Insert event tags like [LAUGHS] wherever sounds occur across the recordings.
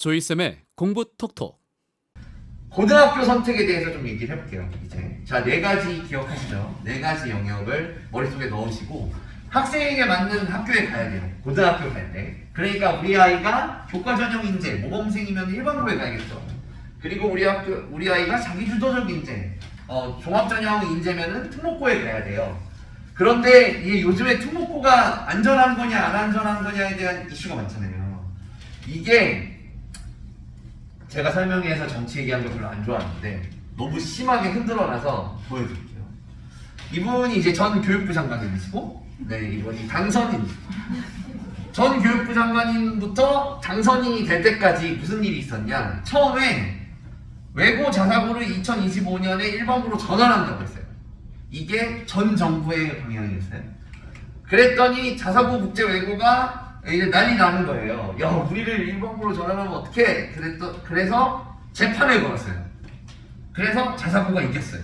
조이쌤의 공부 톡톡. 고등학교 선택에 대해서 좀 얘기를 해볼게요. 이제 자 네 가지 기억하시죠? 네 가지 영역을 머릿속에 넣으시고 학생에게 맞는 학교에 가야 돼요. 고등학교 갈 때. 그러니까 우리 아이가 교과 전형 인재 모범생이면 일반고에 가야겠죠. 그리고 우리 학교 우리 아이가 자기 주도적 인재 어, 종합 전형 인재면은 특목고에 가야 돼요. 그런데 이게 요즘에 특목고가 안전한 거냐 안 안전한 거냐에 대한 이슈가 많잖아요. 이게 제가 설명회에서 정치 얘기한 거 별로 안 좋아하는데 너무 심하게 흔들어놔서 보여드릴게요. 이분이 이제 전 교육부 장관님이시고, 네 이분이 당선인. 전 교육부 장관님부터 당선인이 될 때까지 무슨 일이 있었냐? 처음에 외고 자사고를 2025년에 일반고로 전환한다고 했어요. 이게 전 정부의 방향이었어요. 그랬더니 자사고 국제 외고가 이제 난리 나는 거예요. 야, 우리를 일본고로 전환하면 어떡해? 그랬더, 그래서 재판을 걸었어요. 그래서 자사고가 이겼어요.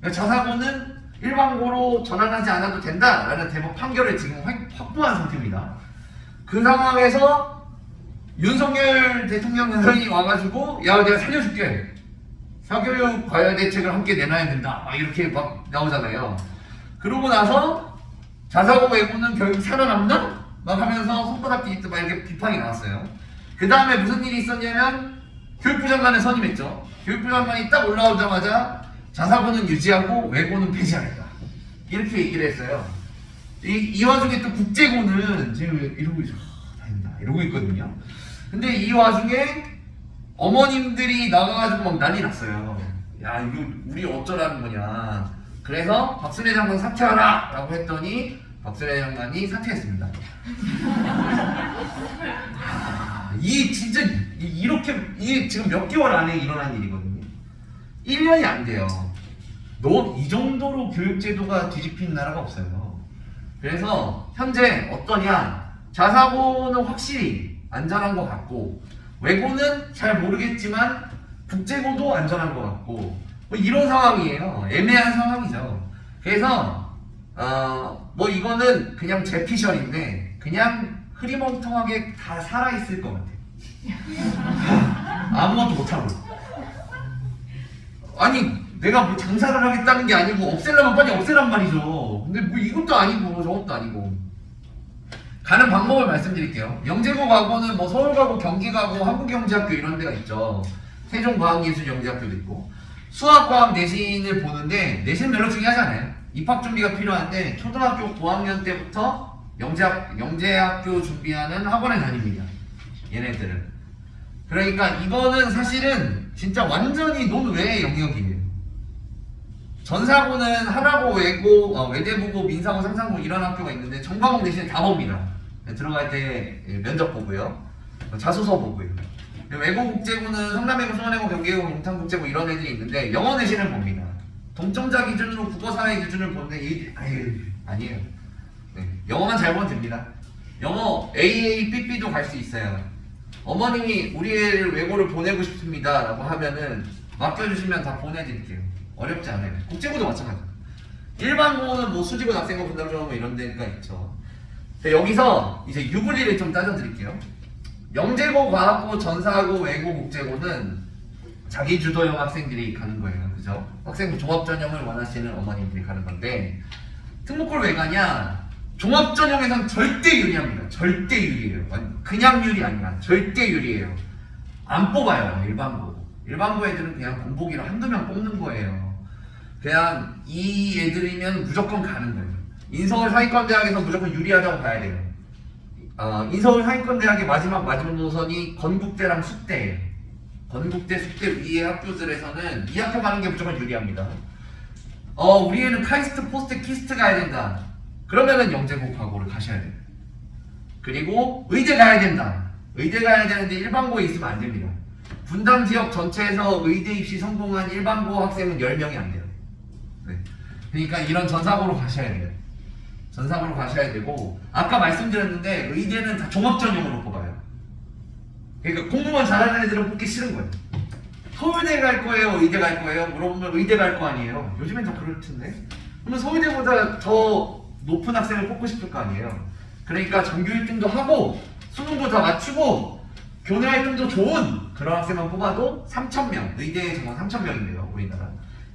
그러니까 자사고는 일반고로 전환하지 않아도 된다라는 대법 판결을 지금 확- 확보한 상태입니다. 그 상황에서 윤석열 대통령 연설이 와가지고 야 내가 살려줄게 사교육 과외 대책을 함께 내놔야 된다 막 이렇게 막 나오잖아요. 그러고 나서 자사고 외고는 결국 살아남나? 막 하면서 손바닥 뒤집듯 막 이렇게 비판이 나왔어요. 그 다음에 무슨 일이 있었냐면 교육부 장관을 선임했죠. 교육부 장관이 딱 올라오자마자 자사고는 유지하고 외고는 폐지하겠다. 이렇게 얘기를 했어요. 이, 이 와중에 또 국제고는 지금 이러고 있어. 하, 다행이다. 이러고 있거든요. 근데 이 와중에 어머님들이 나가가지고 막 난리 났어요. 야, 이거 우리 어쩌라는 거냐. 그래서 박순애 장관 사퇴하라! 라고 했더니 박순애 장관이 사퇴했습니다. 아, 이 진짜 이- 이렇게 이게 지금 몇 개월 안에 일어난 일이거든요. 1년이 안 돼요. 너 이 정도로 교육제도가 뒤집힌 나라가 없어요. 그래서 현재 어떠냐? 자사고는 확실히 안전한 것 같고 외고는 잘 모르겠지만 국제고도 안전한 것 같고 뭐 이런 상황이에요. 애매한 상황이죠. 그래서 어 뭐 이거는 그냥 제 피셜인데 그냥 흐리멍텅하게 다 살아 있을 것 같아요. 아무것도 못하고. 아니 내가 뭐 장사를 하겠다는 게 아니고 없애려면 빨리 없애란 말이죠. 근데 뭐 이것도 아니고 저것도 아니고. 가는 방법을 말씀드릴게요. 영재고 가고는 뭐 서울 가고 경기 가고 한국경제학교 이런 데가 있죠. 세종과학예술영재학교도 있고 수학과학 내신을 보는데 내신 별로 중요하지 않아요. 입학 준비가 필요한데 초등학교 고학년 때부터 영재학 영재학교 준비하는 학원에 다닙니다. 얘네들은. 그러니까 이거는 사실은 진짜 완전히 논외의 영역이에요. 전사고는 하나고 외고 어, 외대부고 민사고 상상고 이런 학교가 있는데 전과목 대신 다 봅니다. 네, 들어갈 때 예, 면접 보고요. 어, 자소서 보고요. 외고 국제고는 성남외고, 수원외고, 경기외고, 용탄국제고 이런 애들이 있는데 영어 내신을 봅니다. 동점자 기준으로 국어사회 기준을 보는데 이 아유 아니에요. 네, 영어만 잘 보면 됩니다. 영어 AA, BB도 갈 수 있어요. 어머님이 우리 애를 외고를 보내고 싶습니다 라고 하면은 맡겨주시면 다 보내드릴게요. 어렵지 않아요. 국제고도 마찬가지. 일반 고는 뭐 수지고 학생고 분담점 뭐 이런 데가 있죠. 여기서 이제 유불리를 좀 따져드릴게요. 영재고, 과학고, 전사고, 외고, 국제고는 자기 주도형 학생들이 가는 거예요. 그죠? 학생 종합 전형을 원하시는 어머님들이 가는 건데 특목고를 왜 가냐? 종합 전형에선 절대 유리합니다. 절대 유리해요. 완- 그냥 유리 아니라 절대 유리해요. 안 뽑아요. 일반고. 일반고 애들은 그냥 공복이로 한두 명 뽑는 거예요. 그냥 이 애들이면 무조건 가는 거예요. 인서울 사이권대학에서 무조건 유리하다고 봐야 돼요. 어, 인서울 사이권대학의 마지막 마지막 노선이 건국대랑 숙대예요. 건국대, 숙대 위의 학교들에서는 이 학교 가는 게 무조건 유리합니다. 어, 우리 애는 카이스트, 포스트, 키스트 가야 된다. 그러면은 영재고 과고를 가셔야 돼요. 그리고 의대 가야 된다. 의대 가야 되는데 일반고에 있으면 안 됩니다. 분당 지역 전체에서 의대 입시 성공한 일반고 학생은 10명이 안 돼요. 네. 그러니까 이런 전사고로 가셔야 돼요. 전사고로 가셔야 되고 아까 말씀드렸는데 의대는 다 종합 전형으로 뽑아요. 그러니까 공부만 잘하는 애들은 뽑기 싫은 거예요. 서울대 갈 거예요, 의대 갈 거예요? 물어보면 의대 갈 거 아니에요. 요즘엔 다 그럴 텐데. 그러면 서울대보다 더 높은 학생을 뽑고 싶을 거 아니에요. 그러니까 정규 1등도 하고 수능도 다 맞추고 교내 활동도 좋은 그런 학생만 뽑아도 3,000명, 의대에 정말 3,000명인데요, 우리나라.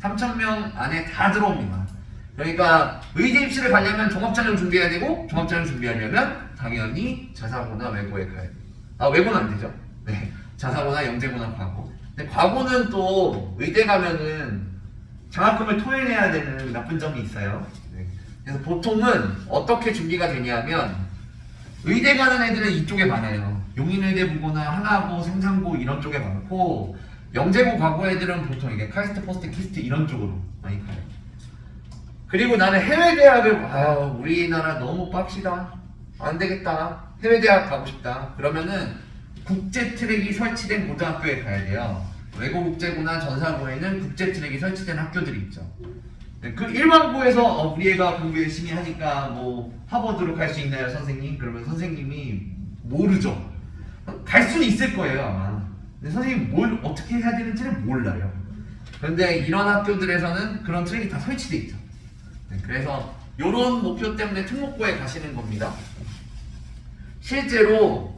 3,000명 안에 다 들어옵니다. 그러니까 의대 입시를 가려면 종합전형 준비해야 되고 종합전형 준비하려면 당연히 자사고나 외고에 가야 돼요. 아 외고는 안 되죠. 네, 자사고나 영재고나 과고. 근데 과고는 또 의대 가면은 장학금을 토해내야 되는 나쁜 점이 있어요. 네. 그래서 보통은 어떻게 준비가 되냐면 의대 가는 애들은 이쪽에 많아요. 용인의대 보거나 하나고, 생산고 이런 쪽에 많고 영재고 과고 애들은 보통 이게 카이스트, 포스트, 키스트 이런 쪽으로 많이 가요. 그리고 나는 해외 대학을 아 우리나라 너무 빡시다. 안 되겠다. 해외 대학 가고 싶다. 그러면은 국제 트랙이 설치된 고등학교에 가야 돼요. 외고 국제고나 전사고에는 국제 트랙이 설치된 학교들이 있죠. 네, 그 일반고에서 어, 우리 애가 공부 열심히 하니까 뭐 하버드로 갈 수 있나요, 선생님? 그러면 선생님이 모르죠. 갈 수는 있을 거예요, 아마. 근데 선생님이 뭘 어떻게 해야 되는지는 몰라요. 그런데 이런 학교들에서는 그런 트랙이 다 설치돼 있죠. 네, 그래서 이런 목표 때문에 특목고에 가시는 겁니다. 실제로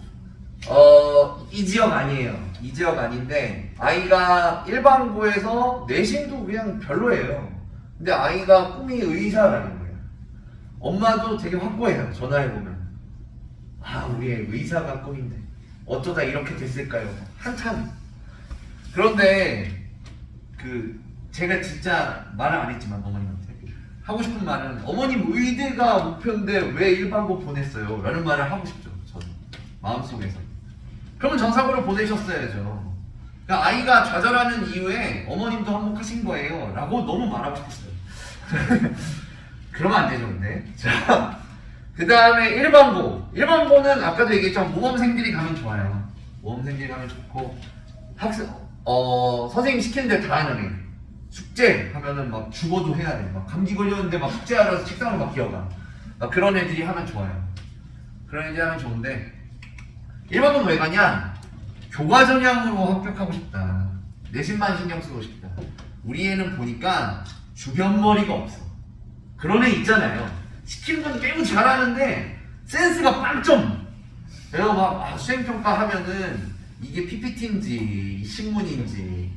어, 이 지역 아니에요. 이 지역 아닌데 아이가 일반고에서 내신도 그냥 별로예요. 근데 아이가 꿈이 의사라는 거예요. 엄마도 되게 확고해요. 전화해 보면 아 우리 애 의사가 꿈인데 어쩌다 이렇게 됐을까요? 한참. 그런데 그 제가 진짜 말을 안 했지만 어머님한테 하고 싶은 말은 어머님 의대가 목표인데 왜 일반고 보냈어요? 라는 말을 하고 싶죠. 마음속에서. 그러면 전사고를 보내셨어야죠. 그러니까 아이가 좌절하는 이유에 어머님도 한몫하신 거예요. 라고 너무 말하고 싶었어요. [LAUGHS] 그러면 안 되죠, 근데. 자, 그 다음에 일반고. 일반고는 아까도 얘기했지만 모범생들이 가면 좋아요. 모범생들이 가면 좋고, 학생, 어, 선생님 시키는 데다 하는 애. 숙제 하면은 막 죽어도 해야 돼. 막 감기 걸렸는데 막 숙제하러 책상을 막 기어가. 막 그런 애들이 하면 좋아요. 그런 애들이 하면 좋은데, 일반고는 왜 가냐? 교과 전형으로 합격하고 싶다. 내신만 신경 쓰고 싶다. 우리 애는 보니까 주변 머리가 없어. 그런 애 있잖아요. 시키는 건 매우 잘하는데 센스가 빵점. 그래서 막 아, 수행평가 하면은 이게 PPT인지 신문인지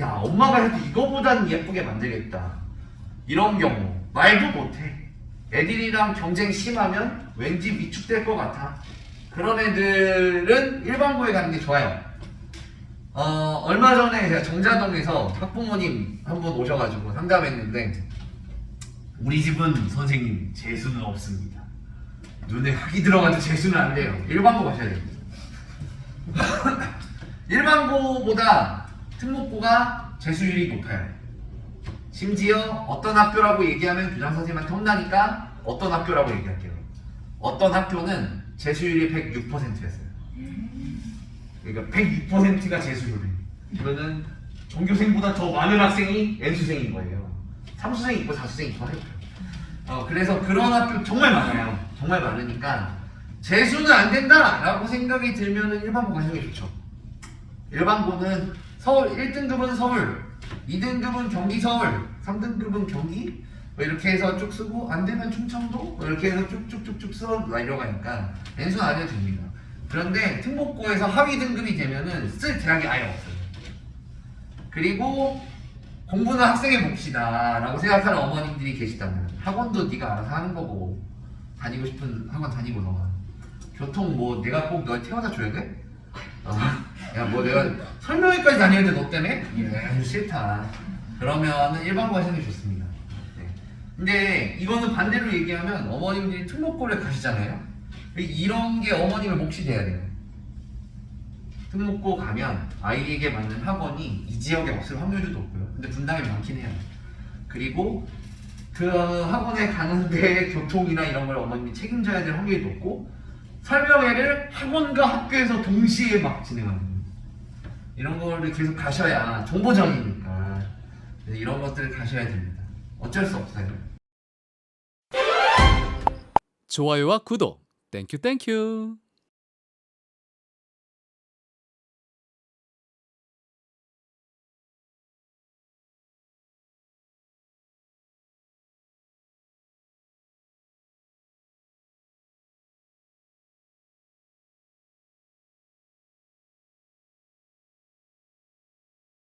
야 엄마가 해도 이거보단 예쁘게 만들겠다. 이런 경우 말도 못해. 애들이랑 경쟁 심하면 왠지 위축될 것 같아. 그런 애들은 일반고에 가는 게 좋아요. 어, 얼마 전에 제가 정자동에서 학부모님 한 분 오셔가지고 상담했는데 우리 집은 선생님 재수는 없습니다. 눈에 흙이 들어가도 재수는 안 돼요. 일반고 가셔야 됩니다. [LAUGHS] 일반고보다 특목고가 재수율이 높아요. 심지어 어떤 학교라고 얘기하면 교장 선생님한테 혼나니까 어떤 학교라고 얘기할게요. 어떤 학교는 재수율이 106%였어요. 그러니까 106%가 재수율이. 그러면은 전교생보다 더 많은 학생이 N수생인 거예요. 3수생 있고 4수생 있고 하니까. 어, 그래서 그런 학교 정말 많아요. 정말 많으니까 재수는 안 된다라고 생각이 들면은 일반고 가시는 게 좋죠. 일반고는 서울 1등급은 서울, 2등급은 경기 서울, 3등급은 경기 뭐 이렇게 해서 쭉 쓰고 안 되면 충청도 뭐 이렇게 해서 쭉쭉쭉쭉 써 내려가니까 N수는 안 해도 됩니다. 그런데 특목고에서 하위 등급이 되면은 쓸 대학이 아예 없어요. 그리고 공부는 학생의 몫이다 라고 생각하는 어머님들이 계시다면 학원도 네가 알아서 하는 거고 다니고 싶은 학원 다니고 너가 교통 뭐 내가 꼭널 태워다 줘야 돼? 어, [LAUGHS] 야뭐 내가 설명회까지 돼너 때문에? 예, 싫다 그러면은 일반고 하시는 게 좋습니다 네. 근데 이거는 반대로 얘기하면 어머님들이 특목고를 가시잖아요 이런 게 어머님의 몫이 돼야 돼요 특목고 가면 아이에게 맞는 학원이 이 지역에 없을 확률도 높고요. 근데 분당에 많긴 해요. 그리고 그 학원에 가는데 [LAUGHS] 교통이나 이런 걸 어머님이 책임져야 될 확률이 높고 설명회를 학원과 학교에서 동시에 막 진행하는. 이런 거를 계속 가셔야 정보전이니까 이런 것들을 가셔야 됩니다. 어쩔 수 없어요. 좋아요와 구독 땡큐 땡큐